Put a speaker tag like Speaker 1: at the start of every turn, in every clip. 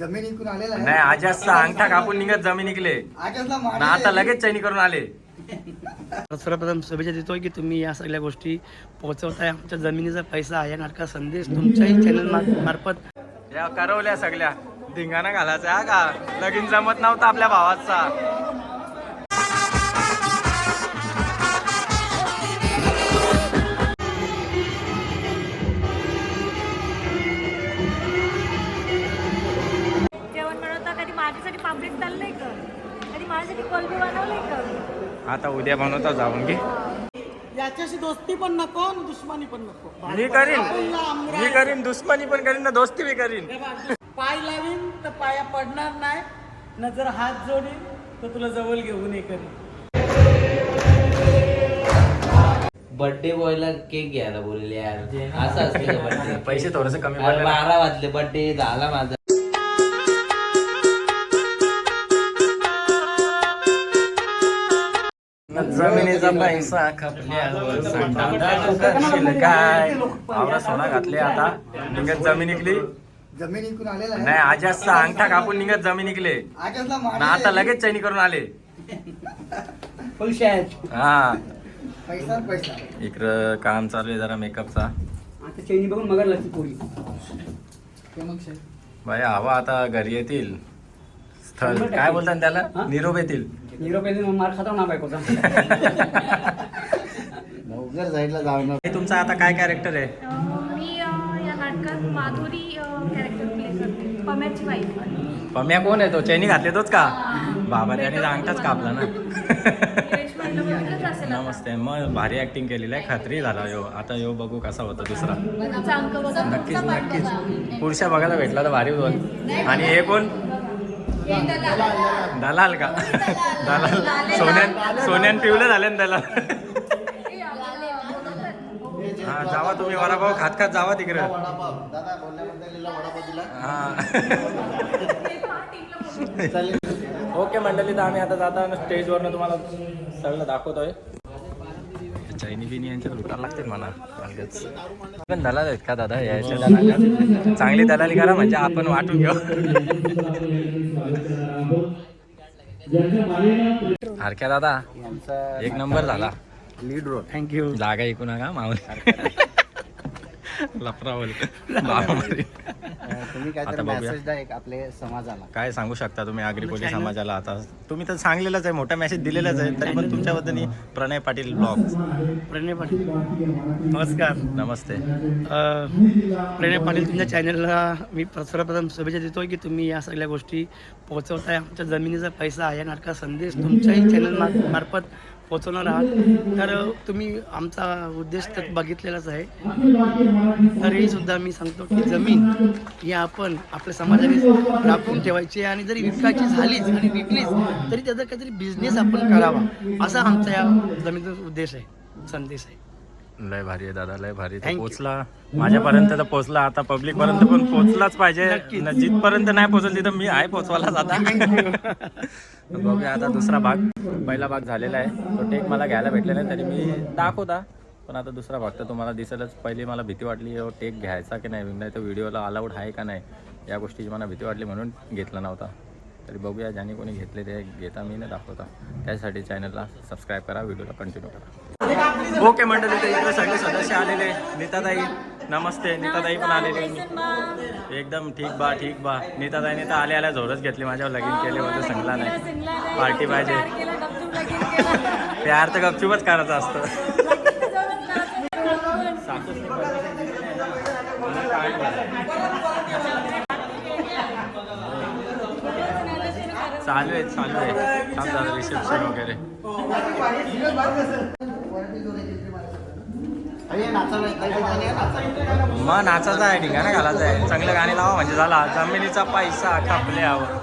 Speaker 1: जमीन इकून आलेला आहे.
Speaker 2: नाही आजासचा अंगठा कापून निघत जमीन निघले
Speaker 1: आकाशला
Speaker 2: ना आता लगेच चैनी करून आले.
Speaker 3: सर्वप्रथम शुभेच्छा देतोय की तुम्ही या सगळ्या गोष्टी पोहोचवताय. आमच्या जमिनीचा पैसा या नाटका संदेश तुमच्याही चॅनल मार्फत
Speaker 2: या करवल्या सगळ्या. धिंगाणा घालायचा हा का? लगीन जमत नव्हता आपल्या भावाचा. आता उद्या बनवता जाऊन घे.
Speaker 4: याच्याशी दोस्ती पण नको आणि दुश्मनी पण नको.
Speaker 2: मी करीन. मी करीन दुश्मनी पण करीन ना दोस्ती बी करीन.
Speaker 4: पाय लावीन तर पाया पडणार नाही. न जर हात जोडीन तर तुला जवळ घेऊन हे करीन.
Speaker 5: बर्थडे बॉयला केक घ्यायला बोलले यार. असं असते का बर्थडे
Speaker 2: पैसे थोडस कमी.
Speaker 5: बारा वाजले बर्थडे झाला माझा.
Speaker 2: जमिनीचा पैसा खपल्यावर सांगणार करशील काय? आवडा सोना घातले आता. निघत जमीन निघली
Speaker 1: जमीन इकून आलेला आहे.
Speaker 2: नाही आजासचा अंगठा कापून निघत जमीन निघले
Speaker 1: आकाशला
Speaker 2: ना आता लगेच चैनी करून आले.
Speaker 4: पैसे आहेत.
Speaker 2: हा.
Speaker 1: पैसा पैसा.
Speaker 2: इकडं काम चालू आहे जरा मेकअपचा.
Speaker 4: आता चैनी बघून मगर लागते पोरी.
Speaker 2: बाई हवा आता घरी येतील. स्थळ काय बोलतात त्याला? निरोप येतील.
Speaker 4: निरोप मार खाता ना बायकोचा.
Speaker 1: लवकर साईडला जाऊन
Speaker 2: हे तुमचा आता काय कॅरेक्टर आहे?
Speaker 6: मी अं, या नाटकात माधुरी कॅरेक्टर प्ले करते. पम्याची वाईफ
Speaker 2: पम्या कोण आहे तो? चैनी घातले तोच का? बाबा त्याने अंगठाच कापला ना.
Speaker 6: रेशमाईला बघितलंच असेल आता.
Speaker 2: नमस्ते मग भारी ऍक्टिंग केलेली आहे. खात्री झाला यो. आता यो बघू कसा होता दुसरा.
Speaker 6: तुमचा अंक बघा.
Speaker 2: नक्कीच नक्कीच. पुढच्या बघायला भेटला तर भारी होईल. आणि हे कोण? दलाल का? दलाल. सोन्यान सोन्यान पिवलं झाले ना दलाल. हा जावा तुम्ही वडापाव खात खात जावा तिकडे. हा. ओके मंडळी तर आम्ही आता जाताना स्टेजवरनं तुम्हाला सगळं दाखवतोय. चैनी बिनी यांच्या लुटायला लागतील म्हणा. पण दलाल आहेत का दादा? यायच्या दलाल चांगली दलाली करा म्हणजे आपण वाटून घेऊ. हरक्या दादा एक नंबर झाला.
Speaker 1: लीड रोल
Speaker 3: थँक्यू
Speaker 2: जागा ऐकू नका माऊली लफरावल बाबामध्ये.
Speaker 1: तुम्ही
Speaker 2: आता
Speaker 1: काहीतरी
Speaker 2: बघूया.
Speaker 1: मेसेज द्या एक आपल्या समाजाला.
Speaker 2: काय सांगू शकता तुम्ही आगरी पोलीस समाजाला आता? तुम्ही तर सांगलेलंच आहे मोठा मेसेज दिलेलाच आहे तरी पण तुमच्याबद्दल प्रणय पाटील ब्लॉग
Speaker 3: प्रणय पाटील. नमस्कार.
Speaker 2: नमस्ते.
Speaker 3: अ, प्रणय पाटील तुमच्या चॅनलला मी सर्वप्रथम शुभेच्छा देतोय की तुम्ही या सगळ्या गोष्टी पोहोचवताय. आमच्या जमिनीचा पैसा या नाटका संदेश तुमच्याही चॅनल मार्फत पोहोचवणार आहात. तर तुम्ही आमचा उद्देश तर बघितलेलाच आहे. तरीही सुद्धा मी सांगतो की जमीन ही आपण आपल्या समाजाने राखून ठेवायची आणि जरी विकायची झालीच आणि विकलीच तरी त्याचा काहीतरी बिझनेस आपण करावा असा आमचा या जमिनीचा उद्देश आहे संदेश आहे.
Speaker 2: लय भारी आहे दादा लय भारी.
Speaker 3: Thank you.
Speaker 2: पोचला माझ्यापर्यंत तर पोचला आता पब्लिक पर्यंत पण पोचलाच पाहिजे. न- जिथपर्यंत नाही पोचल तिथं मी आहे पोचवायलाच आता बघूया आता दुसरा भाग. पहिला भाग झालेला आहे. तो टेक मला घ्यायला भेटलेला आहे तरी मी दाखवता. पण आता दुसरा भाग तर तुम्हाला दिसेलच. पहिली मला भीती वाटली हो टेक घ्यायचा की नाही? नाही तर व्हिडिओला अलाउड आहे का नाही? या गोष्टीची मला भीती वाटली म्हणून घेतला नव्हता. तरी बघूया ज्याने कोणी घेतले ते घेता मी नाही दाखवता. त्यासाठी चॅनलला सबस्क्राईब करा व्हिडिओला कंटिन्यू करा. ओके मंडळी तर इकडे सगळे सदस्य आलेले नीताताई नमस्ते. नीताताई पण आलेले एकदम ठीक बा ठीक बा. नीताताईने तर आल्या आल्या जोरच घेतली माझ्यावर लगीन केले होते सांगला नाही. पार्टी पाहिजे. प्यार तर गपचूपच करायचं असतं. चालू आहे चालू आहे काम झालं रिसेप्शन वगैरे. मग नाचायचं आहे ठिकाणं घालायचं आहे. चांगलं गाणे लावा म्हणजे झाला. जमिनीचा पैसा
Speaker 4: कापल्यावर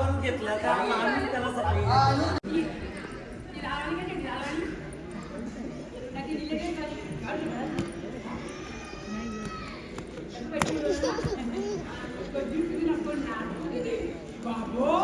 Speaker 4: बाबू.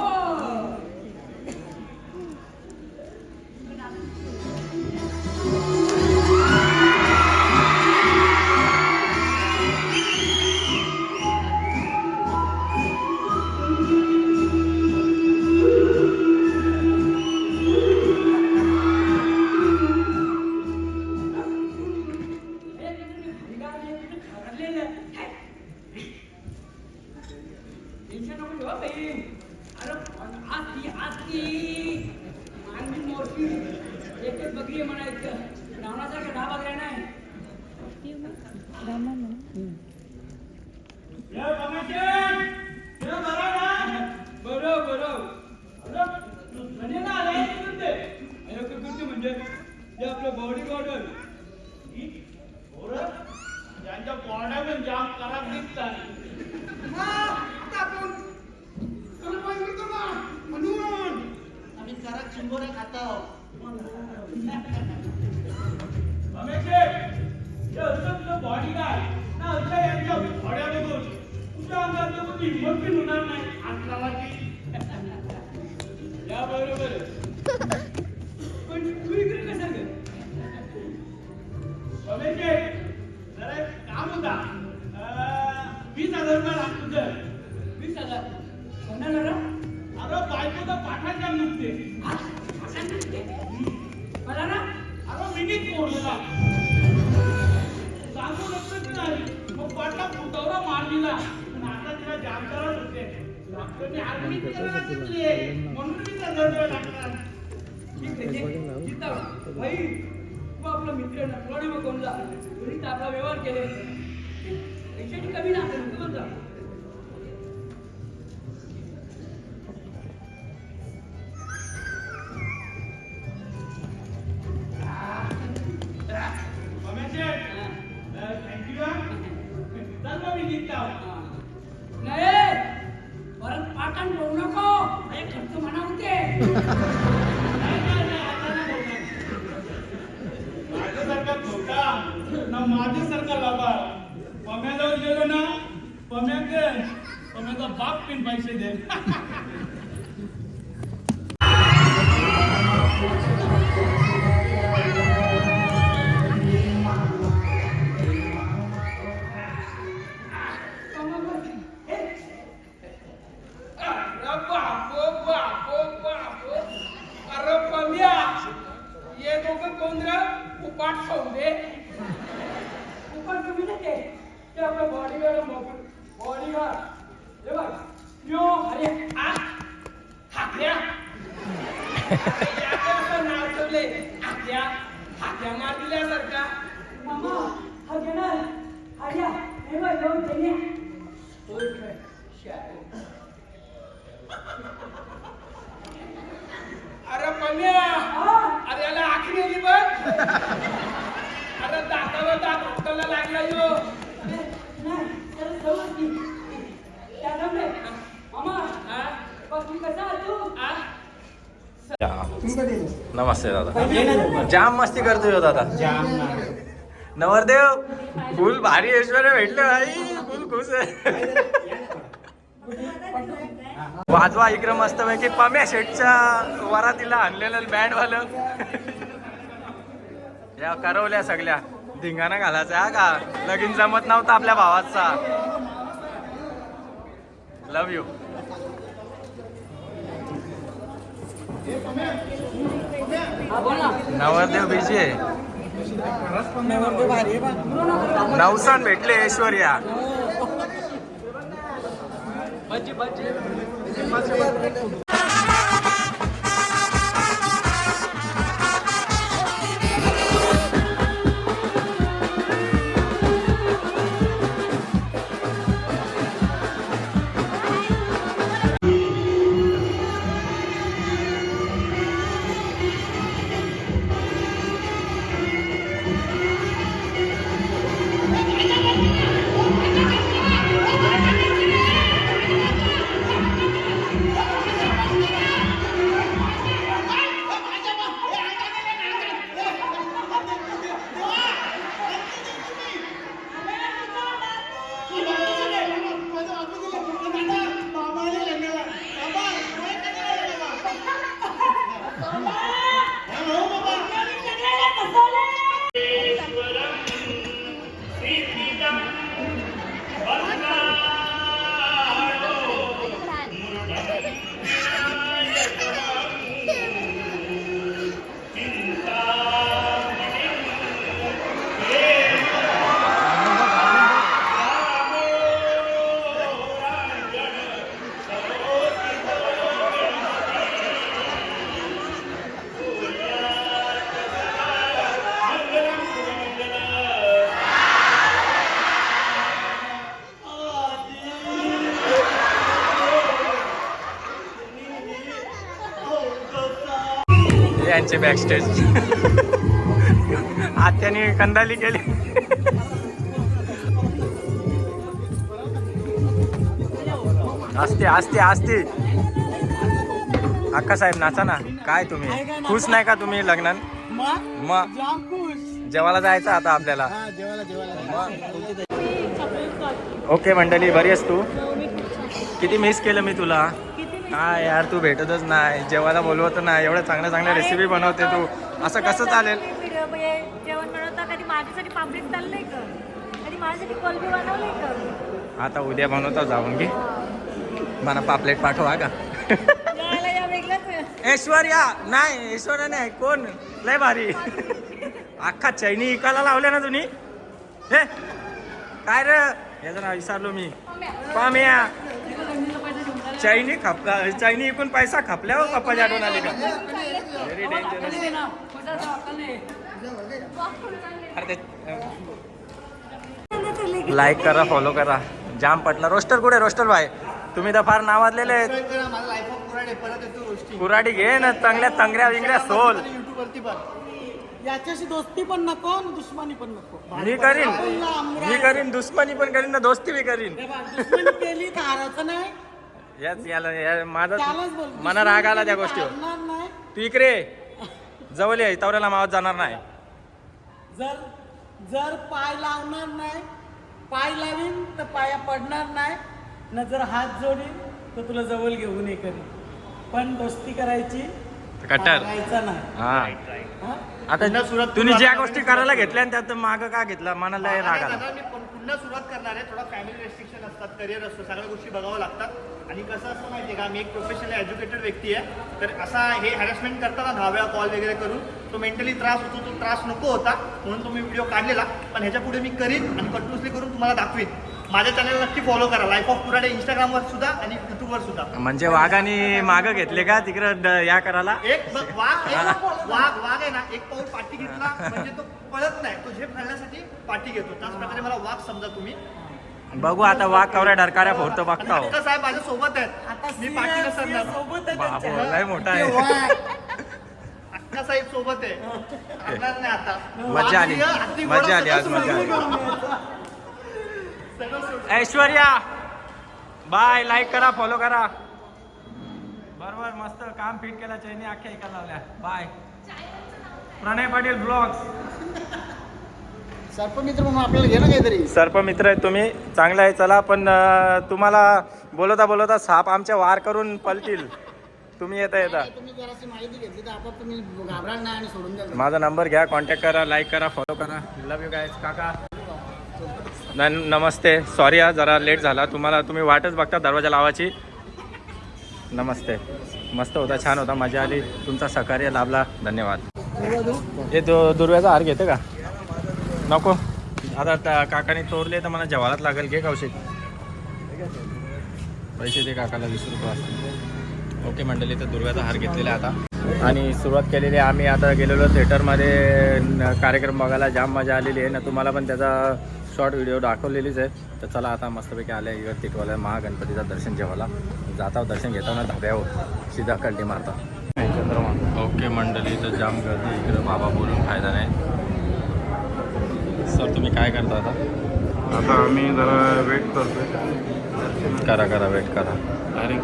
Speaker 4: आम्ही
Speaker 7: वीस हजार रुपये लागतो वीस हजार. अरे बायको तर पाठाच्या नुकते मला ना? अरे मिनिट मोडलेला सांगू नकोच नाही. मग पाटला फुटवरा मार दिला. पण आता तिला जाम करत होते डॉक्टरने ऍडमिट करायला म्हणून ठीक आहे ठीक. चिंता भाई तू आपला मित्र ना. नाही मग कोण आपला व्यवहार केले. पैशाची कमी नाही तू जा नाही माझ्यासारखा लाभार ना माझ्यासारखा पम्याजवळ गेलो ना पम्याके पम्याचा बाप पिन पैसे दे हे बघ यो अरे आ नाव ठेवले मार दिल्यासारखा मामा हा घेणार हे बघ होय अरे पम्या अरे याला आखरी आली बघ. अरे दाताला दात हाताला लागला यो.
Speaker 2: नमस्ते दादा. जाम मस्ती करतोय हो दादा. नवरदेव फुल भारी ऐश्वर्य भेटले भाई फुल खुश आहे. वाजवा इकडे मस्त पैकी पम्या शेटच्या वरातीला आणलेलं बँड वालं या करवल्या सगळ्या. धिंगाणा घालायचा हा का? लगीन जमत नव्हता आपल्या भावाचा. लव यू नवरदेव बिजी आहे. नवसान भेटले ऐश्वर्या. बच्ची बच्ची यांचे बॅकस्टेज आत्याने कंदाली केली. असते असते असते अक्का साहेब नाचा ना. काय तुम्ही? खुश नाही का तुम्ही लग्नात?
Speaker 4: मग?
Speaker 2: जेवायला जायचं आता आपल्याला. ओके मंडळी बरी आहेस तू? किती मिस केलं मी तुला? हा यार तू भेटतच नाही. जेवायला बोलवत नाही. एवढ्या चांगल्या चांगल्या रेसिपी बनवते तू. असं कसं चालेल?
Speaker 6: म्हणजे जेवण बनवता कधी माझ्यासाठी पापलेट तळलंय का? कधी माझ्यासाठी कोलबी बनवलंय का?
Speaker 2: आता उद्या बनवता जाऊन घे. मला पापलेट पाठवा का. ऐश्वर्या! नाही ऐश्वर्या नाही. कोण? लय भारी. अख्खा चैनी इकायला लावले ना तुम्ही? हे काय रे? याचं नाव विसरलो मी. पाम्या. चैनी खपका चैनी इकून पैसा खपल्यावर पप्पा आठवण आली का? व्हेरी डेंजरस अरे ते लाईक करा फॉलो करा. जाम पटला. रोस्टर कुठे रोस्टर भाई तुम्ही तर फार नावाजलेले आहेत.
Speaker 1: कुराडे
Speaker 2: घे ना चांगल्या तंगड्या विंगड्या सोल.
Speaker 4: याच्याशी दोस्ती पण नको दुश्मनी पण नको.
Speaker 2: मी करीन. मी करीन दुश्मनी पण करीन ना दोस्ती बी करीन.
Speaker 4: हे केली तर नाही.
Speaker 2: याच याला या- माझा
Speaker 4: त्यालाच बोल.
Speaker 2: मना राग आला त्या गोष्टीवर.
Speaker 4: नाही.
Speaker 2: तू इकडे जवळ ये. तवऱ्याला मावत जाणार नाही.
Speaker 4: जर जर पाय लावणार नाही पाय लावीन तर पाया पडणार नाही. न जर हात जोडीन तर तुला जवळ घेऊन ये करीन पण दोस्ती करायची
Speaker 2: कट्टर.
Speaker 4: नाही.
Speaker 2: हा.
Speaker 4: हा?
Speaker 2: आता तुम्ही ज्या गोष्टी करायला घेतल्या आणि त्यात माग का घेतला? मनाला राग आला.
Speaker 1: पुन्हा सुरुवात करणार आहे. थोडा फॅमिली रेस्ट्रिक्शन असतात करिअर असतो सगळ्या गोष्टी बघावं लागतात. आणि कसं असतं माहिती आहे का मी एक प्रोफेशनल एज्युकेटेड व्यक्ती आहे. तर असा हे हॅरेसमेंट करताना दहा वेळा कॉल वगैरे करून तो मेंटली त्रास होतो तो त्रास नको होता म्हणून तो मी व्हिडिओ काढलेला. पण ह्याच्या पुढे मी करीन आणि कंटिन्युअसली करून तुम्हाला दाखवीन. माझ्या चॅनल नक्की फॉलो करा. लाईफ ऑफ कुराडे इंस्टाग्रामवर सुद्धा आणि युट्यूबवर सुद्धा.
Speaker 2: म्हणजे वाघाने माग घेतले का तिकडं ड- या करायला?
Speaker 1: एक ब- वाघ एक वाघ वाघ आहे ना एक पाऊल पाठी घेतला म्हणजे तो पळत नाही तो झेप घालण्यासाठी पाठी घेतो. त्याच प्रकारे मला वाघ समजा तुम्ही.
Speaker 2: बघू आता वाघ कवऱ्या डरकाऱ्या फोडतो बघता. हो.
Speaker 1: अक्का साहेब माझ्या सोबत आहेत.
Speaker 4: आता
Speaker 1: मी पाठी
Speaker 4: सिंह-
Speaker 1: नसणार
Speaker 4: सिंह आहे
Speaker 2: बाबो. लय मोठा आहे.
Speaker 1: अक्का साहेब सोबत आहे. आणणार नाही आता.
Speaker 2: मजा आली.
Speaker 1: वाघ, सिंह, हत्ती, घोडा
Speaker 2: मजा आली आज
Speaker 1: सगळं
Speaker 2: मजा आली.
Speaker 1: सोडून. सगळं सोडून.
Speaker 2: ऐश्वर्या! बाय लाईक करा फॉलो करा. बरोबर मस्त काम फिट केला चैनी अख्ख्या ऐकायला लावल्या. बाय प्रणय पाटील ब्लॉग्स
Speaker 1: सर्पमित्र म्हणून आपल्याला घे ना काहीतरी.
Speaker 2: सर्पमित्र आहे तुम्ही चांगलं आहे चला पण अं, तुम्हाला बोलवता बोलवता साप आमच्या वार करून पलतील. तुम्ही येता येता.
Speaker 1: तुम्ही जराशी माहिती घेतली तर आपोआप तुम्ही घाबराल नाही आणि सोडून द्याल.
Speaker 2: माझा नंबर घ्या कॉन्टॅक्ट करा लाईक करा फॉलो करा. लव यू गायज काका. न- नमस्ते. सॉरी हा जरा लेट झाला. तुम्हाला तुम्ही वाटच बघता दरवाजा लावायची? नमस्ते. मस्त होता छान होता मजा आली. तुमचा सहकार्य लाभला. धन्यवाद. हे दु दुर्व्याचा हार घेते का? नको. आता काकाने तोरले तर मला जेवायलाच लागेल. घे कौशिक. पैसे दे काकाला वीस रुपये. ओके मंडळी तर दुर्व्याचा हार घेतलेला आता. आणि सुरुवात केलेली आहे. आम्ही आता गेलेलो थिएटरमध्ये कार्यक्रम बघायला जाम मजा आलेली आहे. ना तुम्हाला पण त्याचा शॉर्ट व्हिडिओ दाखवलेलीच आहे. तर चला आता मस्तपैकी आल्या इकडे तिटवाल्या महागणपतीचं दर्शन जेवायला. जाता दर्शन घेताना धाब्यावर सीधा कल्टी मारता. ओके मंडळी तर जाम गर्दी इकडं. बाबा बोलून फायदा नाही. सर तुम्ही काय करता आता?
Speaker 8: आता आम्ही जरा वेट करतोय.
Speaker 2: करा करा वेट करा.
Speaker 8: कारण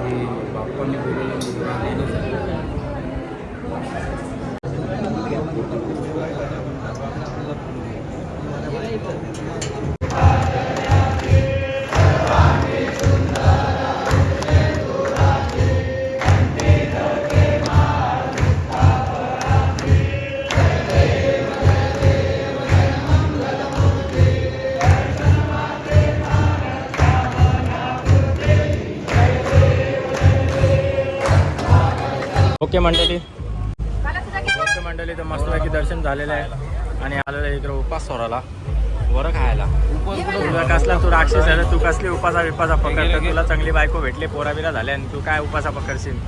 Speaker 2: ओके मंडळी. ओके मंडळी तर मस्तपैकी दर्शन झालेलं आहे. आणि आलेलं आहे इकडे उपास सोराला वर खायला. तुला कसला तू राक्षस आहे रे, तू कसली उपासा विपासा पकडतो तुला चांगली बायको भेटली पोरा बिरा झाल्या आणि तू काय उपासा पकडशील?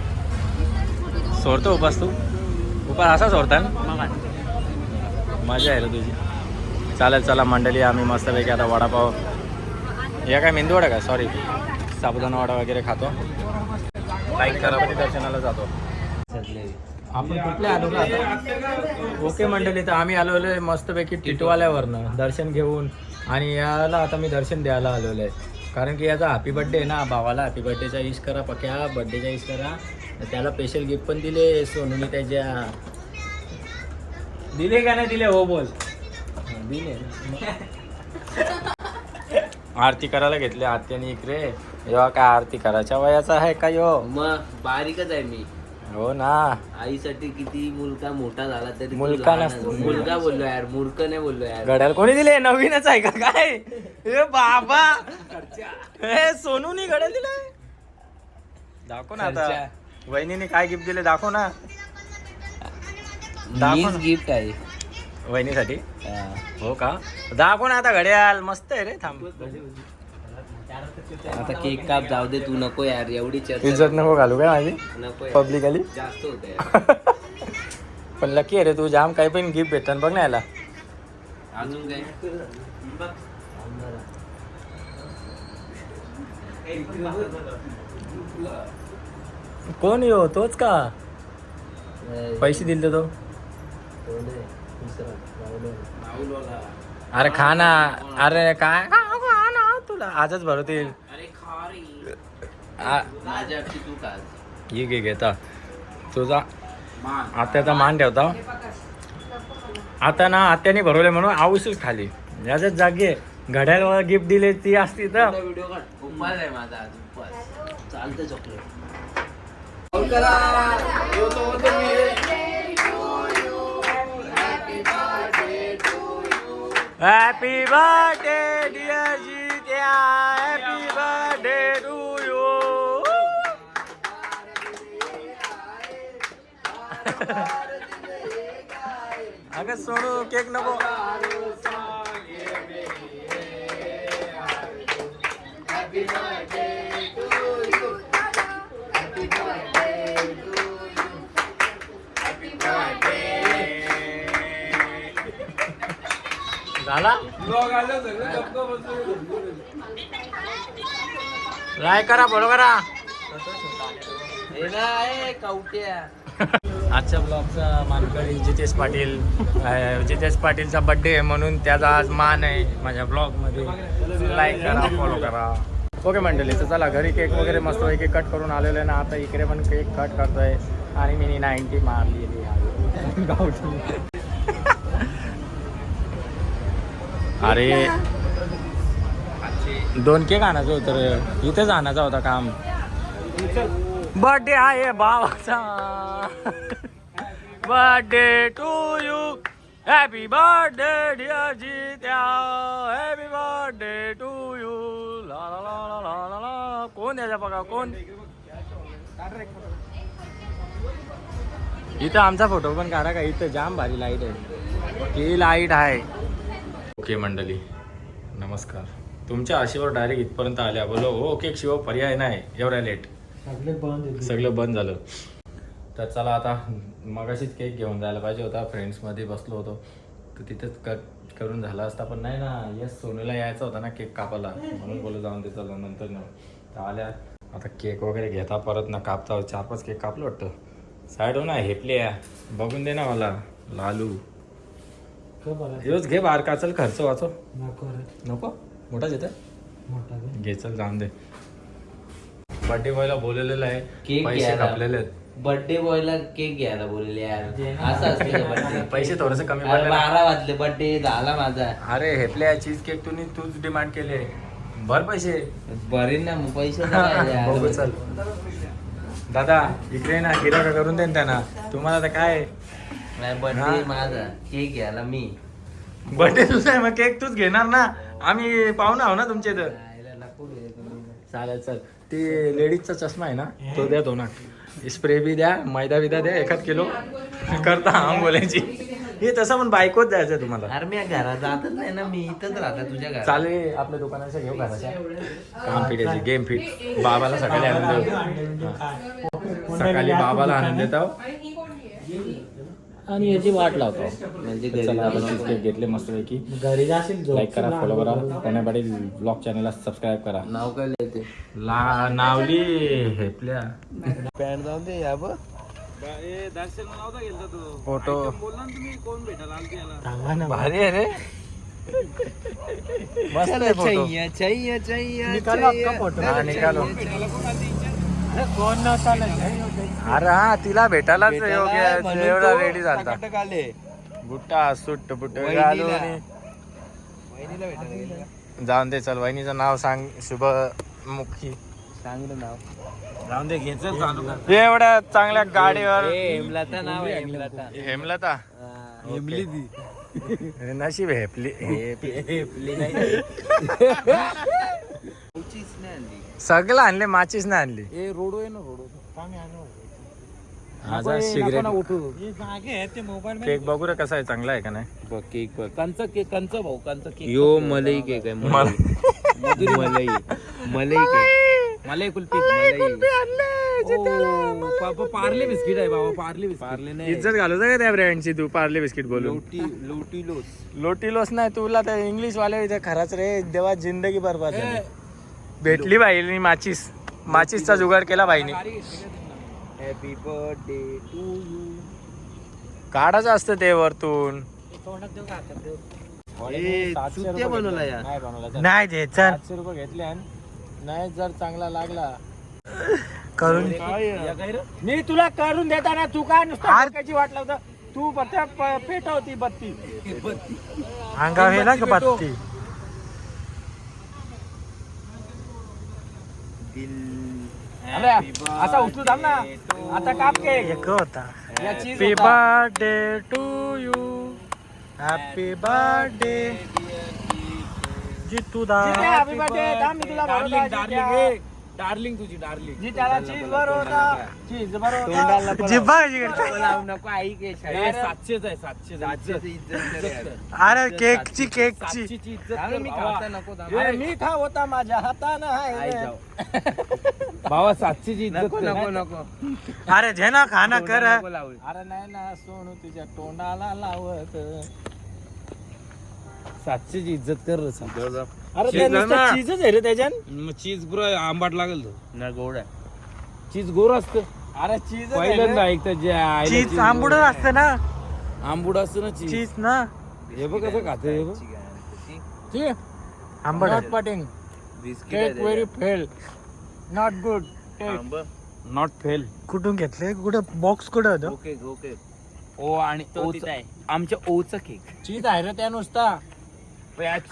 Speaker 2: सोडतो उपास तू? उपास असा सोडता ना? मजा आहे रे तुझी. चालेल चला मंडळी आम्ही मस्तपैकी आता वडापाव. या काय मेंदू वडा का? सॉरी साबुदाणा वडा वगैरे खातो. लाईक करा दर्शनाला जातो. आपण कुठल्या आलो का आता? ओके मंडळी तर आम्ही आलेलो आहे मस्तपैकी टिटवाल्यावरनं दर्शन घेऊन. आणि याला आता मी दर्शन द्यायला आलेलो. आहे कारण की याचा हॅपी बर्थडे आहे ना भावाला हॅपी बर्थडेचा इश करा पक्या बर्थडेचा इश करा. त्याला स्पेशल गिफ्ट पण दिले सोनूने त्याच्या दिले का नाही दिले? हो बोल. दिले. आरती करायला घेतली आत्याने इकडे. जेव्हा काय आरती करायच्या वयाचा आहे का यो?
Speaker 5: मग बारीकच आहे मी.
Speaker 2: हो ना.
Speaker 5: आईसाठी किती मुलगा मोठा झाला तरी
Speaker 2: मुलगा. नसतो.
Speaker 5: मुलगा बोललो यार मूर्ख नाही बोललो यार.
Speaker 2: घड्याळ कोणी दिले? नवीनच आहे का काय? ए बाबा. हे सोनूनी घड्याळ दिलंय. दाखव ना आता. वहिनीने काय गिफ्ट दिले दाखव ना. दाखव
Speaker 5: मीच
Speaker 2: ना.
Speaker 5: गिफ्ट आहे.
Speaker 2: वहिनीसाठी?
Speaker 5: हा.
Speaker 2: हो का? दाखव ना आता घड्याळ. मस्त आहे रे थांब.
Speaker 5: आता केक काप जाऊ दे तू नको यार एवढी चर्चा
Speaker 2: इज्जत नको घालू काय माझी. पब्लिकली
Speaker 5: जास्त होत
Speaker 2: पण लकी आहे रे तू जाम काही पण गिफ्ट भेटत बघ ना याला.
Speaker 5: अजून काय?
Speaker 2: कोण यो? तोच का? पैसे दिले तो. अरे खा ना अरे काय? खा ना तुला. आजच भरवतील.
Speaker 5: अरे खा रे
Speaker 2: आ-
Speaker 5: माझ्या तू का
Speaker 2: ये घे घेता तुझा आत्याचा मान. ठेवता. आता ना आत्याने भरवले म्हणून आवशील खाली. याच्याच जागे. घड्याळ गिफ्ट दिले ती असती तर.
Speaker 5: व्हिडिओ काढ. उपवास आहे माझा आज उपवास चालतं chocolate.
Speaker 2: Happy birthday dear जीत्या happy birthday to you अगं सोडू केक नको झाला लाईक करा फॉलो करा.
Speaker 5: ना कावट्या.
Speaker 2: आजच्या ब्लॉगचा मानकरी जितेश पाटील जितेश पाटीलचा बर्थडे आहे म्हणून त्याचा आज मान आहे माझ्या ब्लॉगमध्ये लाईक करा फॉलो करा. ओके मंडळी तर चला घरी केक वगैरे मस्त केक कट करून आलेलो आहे ना आता इकडे पण केक कट करतोय. आणि मी नाईन्टी मारलेली आहे. गावठी. अरे दोन केक आणायचं होतं रे. इथेच आणायचा होता काम. बर्थडे आहे भावाचा. Birthday to you happy birthday dear Jitya happy birthday to you ला ला ला ला ला ला ला कोण याच्या बघा कोण? इथं आमचा फोटो पण काढा का? इथं जाम भारी लाइट आहे. ही लाइट आहे. ओके मंडळी नमस्कार. तुमच्या आशेवर डायरेक्ट इथपर्यंत आल्या. बोलो हो ओके शिव पर्याय नाही. एवढ्या लेट सगळं बंद झालं. तर चला आता मगाशीच केक घेऊन जायला पाहिजे होता. फ्रेंड्समध्ये बसलो होतो. तर तिथेच कट करून झाला असता पण नाही ना. येस सोनूला यायचा होता ना केक कापायला. म्हणून बोलू जाऊन ते चला नंतर न तर आल्या. आता केक वगैरे घेता परत ना कापता. चार पाच केक कापलं वाटतं. साईड हो ना हेपले या बघून दे ना मला. लालू. योच घे बारका चल खर्च वाचो नको मोठाच येतं घे. चल जाऊन दे. बर्थडे बॉयला बोललेलं आहे.
Speaker 5: केक
Speaker 2: पैसे
Speaker 5: घ्यायला.
Speaker 2: कापलेले आहेत.
Speaker 5: बर्थडे बॉयला केक घ्यायला बोलले यार. असं असते
Speaker 2: पैसे थोडेसे कमी
Speaker 5: अरे
Speaker 2: पडले ना.
Speaker 5: बारा वाजले बर्थडे झाला माझा.
Speaker 2: अरे हेपल्या चीज केक तुम्ही तूच डिमांड केले. भर पैसे.
Speaker 5: बरे ना मग पैसे तर पाहिजे यार.
Speaker 2: बघू चल. दादा इकडे ना गिराका करून दे ना त्यांना. तुम्हाला तर काय?
Speaker 5: नाही
Speaker 2: हा.
Speaker 5: बर्थडे माझा केक घ्यायला मी
Speaker 2: बर्थडे तुझा आहे मग केक तूच घेणार ना आम्ही पाहुणा आहो ना तुमच्या इथं
Speaker 5: खायला नको रे तुम्ही.
Speaker 2: चालेल चल ते लेडीजचा चष्मा आहे ना तो द्या तो ना स्प्रे बी द्या मैदा बिदा द्या एखाद किलो करता आंबोल्याची हे तसं पण बायकोच द्यायचं तुम्हाला
Speaker 5: अरे मी घरात जातच नाही ना मी इथंच राहता तुझ्या घरात
Speaker 2: चालेल आपल्या दुकानाच्या घेऊ घराच्या काम फिटायची गेम फिट बाबाला सकाळी हा. सकाळी बाबाला आणून देतो आणि याची वाट लावतो.
Speaker 5: म्हणजे
Speaker 2: चला आपण cheesecake घेतले मस्तपैकी. घरी जाशील लाईक करा फॉलो करा. पुणे पाटील ब्लॉग चॅनलला सबस्क्राईब करा.
Speaker 5: नाव काय लिहिते?
Speaker 2: ला नावली हेपल्या.
Speaker 5: पॅन्ट जाऊ दे या बघ.
Speaker 2: फोटो
Speaker 9: सांगा ना
Speaker 2: भारी आहे रे. मस्त आहे फोटो
Speaker 9: निकालो अक्का फोटो
Speaker 2: हा निकालो.
Speaker 9: कोण नव्हता
Speaker 2: अरे हा तिला भेटायलाच योग्य एवढा रेडी झालता. बुट्टा सुट्ट बुट्ट घालून जाऊन दे चल वहिनीचं नाव सांग शुभ मुखी
Speaker 9: जाऊन दे घ्यायचं
Speaker 2: एवढ्या चांगल्या गाडीवर.
Speaker 8: हेमलता नाव आहे हेमलता.
Speaker 2: हेमलता?
Speaker 9: हेमली ती.
Speaker 2: नशीब हेपली हेपली सगळं आणले माचीच नाही आणली.
Speaker 9: ए रोडो आहे ना रोडो.
Speaker 2: माझा सिगरेट
Speaker 9: हे जागे आहे ते मोबाईल
Speaker 2: केक बघू रे कसा आहे चांगला आहे का नाही?
Speaker 8: बघ केक बघ. कंचा केक कंचा भाऊ कंचा केक. यो मलई केक आहे
Speaker 2: मला
Speaker 8: मधुरी मलई. मलई केक. मलाई! कुल्फी मलई. पार्ले बिस्किट आहे बाबा पार्ले बिस्किट. पार्ले नाही.
Speaker 2: इज्जत घालू का त्या ब्रँडची तू पार्ले बिस्किट बोलून?
Speaker 8: लोटी लोटी लोस
Speaker 2: लोटी लोस नाही तुला ते इंग्लिश वाले इथे खराच रे देवा जिंदगी बरबाद झाली. भेटली बाईनी माचीस. माचीसचा जुगाड केला बाईनी.
Speaker 8: हॅपी बर्थडे टू यू
Speaker 2: काढायचं असतं ते वरतून.
Speaker 8: चुत्या बनवला या.
Speaker 2: नाही बनवला
Speaker 9: नाही दे चल.
Speaker 2: सातशे रुपये घेतले आणि नाही जर चांगला लागला.
Speaker 9: करून. मी तुला करून देताना तू काय नुसतं डोक्याची वाट लावता? तू फक्त प- पेटवती बत्ती. अंगावर हे ना का बत्ती अरे, असा उचलू थांब ना. आता काप के. एक होता. Happy birthday to you happy birthday Jitu दा. हॅपी बर्थडे थांब मी तुला डार्लिंग
Speaker 8: डार्लिंग तुझी डार्लिंग.
Speaker 9: जी त्याला चीज वर होता. चीज वर होता. जिब्बा
Speaker 8: लावू नको आई के सातशेच आहे सातशे सातशे
Speaker 9: अरे केकची केकची.
Speaker 8: सातशेची इज्जत मी खाता नको
Speaker 9: अरे मी खा होता माझ्या हातानं आहे
Speaker 8: भावा सातशेची इज्जत नको नको
Speaker 9: अरे झे ना खाना कर.
Speaker 8: लावू.
Speaker 2: अरे नाही ना सोनू तुझ्या तोंडाला लावत.
Speaker 8: सातशेची इज्जत कर रे सांग.
Speaker 9: अरे ते नुसतं चीजच आहे रे त्याच्यान
Speaker 8: मग चीज पुरा आंबाट लागेल तो.
Speaker 9: ना गोड आहे.
Speaker 8: चीज गोर असतं.
Speaker 9: अरे चीज
Speaker 8: पहिल्यांदा ऐकतं जे आईला
Speaker 9: चीज
Speaker 8: cheese
Speaker 9: आंबुड
Speaker 8: गोड
Speaker 9: असतं ना.
Speaker 8: आहे. आंबूड असतं ना चीज.
Speaker 9: चीज ना.
Speaker 8: हे बघ कसं खाते हे बघ.
Speaker 9: आंबट
Speaker 2: not pudding cake very fail not good
Speaker 8: not fail
Speaker 9: कुठून घेतले? कुठं? बॉक्स कुठं होतं?
Speaker 8: Okay okay. ओ आणि ओचा- आमच्या ओचा केक
Speaker 2: चीज आहे रे त्या नुसता.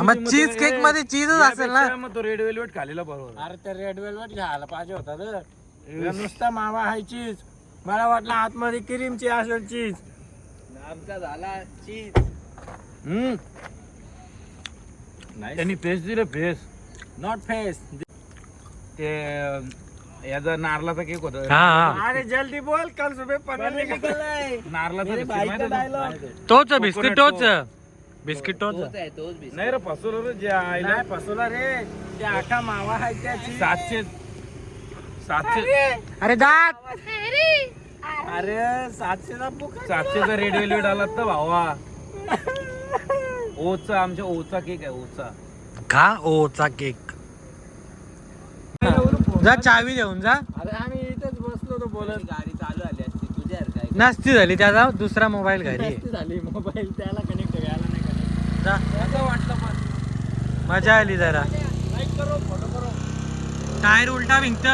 Speaker 9: मग चीज केकमध्ये चीजच असेल ना?
Speaker 8: मग तो रेड वेल्वेट खालेला बरोबर.
Speaker 2: अरे ते रेड वेलवेट घ्यायला पाहिजे होता रे. नुसता मावा आहे चीज मला वाटलं आतमध्ये क्रीमची असेल चीज
Speaker 8: आमचा झाला चीज हम्म. त्यांनी फेस दिलं फेस
Speaker 2: नॉट फेस
Speaker 8: ते याचा नारळाचा केक होता.
Speaker 9: हा हा.
Speaker 2: अरे जल्दी बोल कल सुबह पनीर निकलनाय
Speaker 8: नारळाचा biscuit माहिती आहे
Speaker 9: तोच बिस्किट तोच बिस्किट.
Speaker 8: नाही रे फसवलं रे जे आईला.
Speaker 2: नाही फसवला रे. ते आखा मावा आहे त्या चीज
Speaker 8: सातशे सातशे
Speaker 9: अरे! दात!
Speaker 2: अरे! सातशेचा बुक
Speaker 8: सातशेचा रेड वेल्वेट आला तर भावा. ओचा आमच्या ओचा केक आहे ओचा.
Speaker 9: का ओचा केक? जा चावी देऊन जा.
Speaker 2: अरे आम्ही इथेच बसलो होतो बोलत.
Speaker 8: गाडी चालू आली असती तुझ्या काय
Speaker 9: नसती झाली त्याचा दुसरा मोबाईल घरी.
Speaker 2: झाली मोबाईल त्याला कनेक्ट.
Speaker 9: मजा आली जरा. टायर उलटा भिंगत